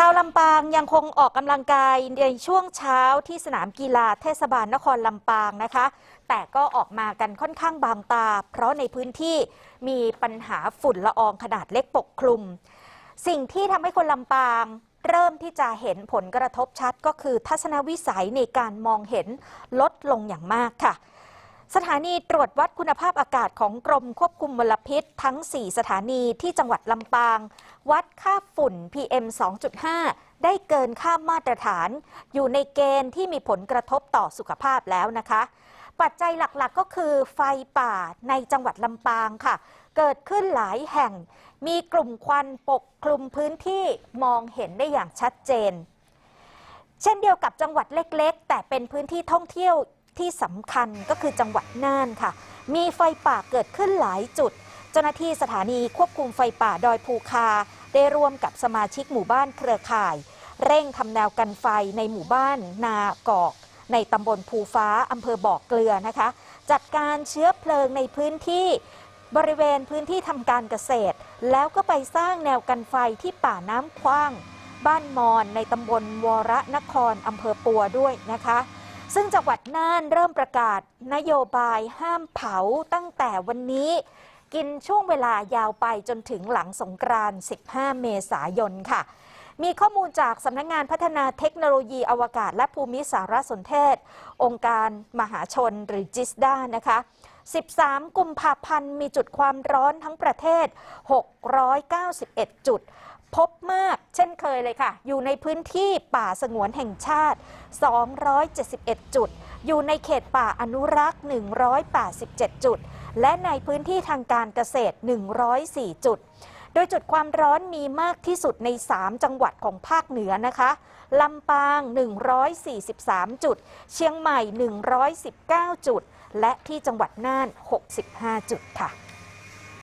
ชาวลำปางยังคงออกกำลังกายในช่วงเช้าที่สนามกีฬาเทศบาลนครลำปางนะคะ แต่ก็ออกมากันค่อนข้างบางตา เพราะในพื้นที่มีปัญหาฝุ่นละอองขนาดเล็กปกคลุม สิ่งที่ทำให้คนลำปางเริ่มที่จะเห็นผลกระทบชัดก็คือทัศนวิสัยในการมองเห็นลดลงอย่างมากค่ะสถานีตรวจวัดคุณภาพอากาศของกรมควบคุมมลพิษทั้ง 4 สถานีที่จังหวัดลำปาง วัดค่าฝุ่น PM 2.5 ได้เกินค่ามาตรฐาน อยู่ในเกณฑ์ที่มีผลกระทบต่อสุขภาพแล้วนะคะ ปัจจัยหลักๆก็คือไฟป่าในจังหวัดลำปางค่ะ เกิดขึ้นหลายแห่ง มีกลุ่มควันปกคลุมพื้นที่มองเห็นได้อย่างชัดเจน เช่นเดียวกับจังหวัดเล็กๆ แต่เป็นพื้นที่ท่องเที่ยวที่สำคัญก็คือจังหวัดน่านค่ะ มีไฟป่าเกิดขึ้นหลายจุด เจ้าหน้าที่สถานีควบคุมไฟป่าดอยภูคา ได้ร่วมกับสมาชิกหมู่บ้านเครือข่าย เร่งทำแนวกันไฟในหมู่บ้านนากอก ในตำบลภูฟ้าอำเภอบ่อเกลือนะคะ จัดการเชื้อเพลิงในพื้นที่บริเวณพื้นที่ทำการเกษตร แล้วก็ไปสร้างแนวกันไฟที่ป่าน้ำคว้าง บ้านมอนในตำบลวรนครอำเภอปัวด้วยนะคะ ซึ่งจังหวัดน่านเริ่มประกาศนโยบายห้ามเผาตั้งแต่วันนี้ กินช่วงเวลายาวไปจนถึงหลังสงกรานต์ 15 เมษายนค่ะ มีข้อมูลจากสำนักงงานพัฒนาเทคโนโลยีอวกาศ และภูมิสารสนเทศ องค์การมหาชนหรือจิสดานะคะ 13 กุมภาพันธ์มีจุดความร้อนทั้งประเทศ 691 จุด พบมากเช่นเคยเลยค่ะ อยู่ในพื้นที่ป่าสงวนแห่งชาติ 271 จุด อยู่ในเขตป่าอนุรักษ์ 187 จุด และในพื้นที่ทางการเกษตร 104 จุด โดยจุดความร้อนมีมากที่สุดใน 3 จังหวัดของภาคเหนือนะคะลำปาง 143 จุด เชียงใหม่ 119 จุด และที่จังหวัดน่าน 65 จุดค่ะ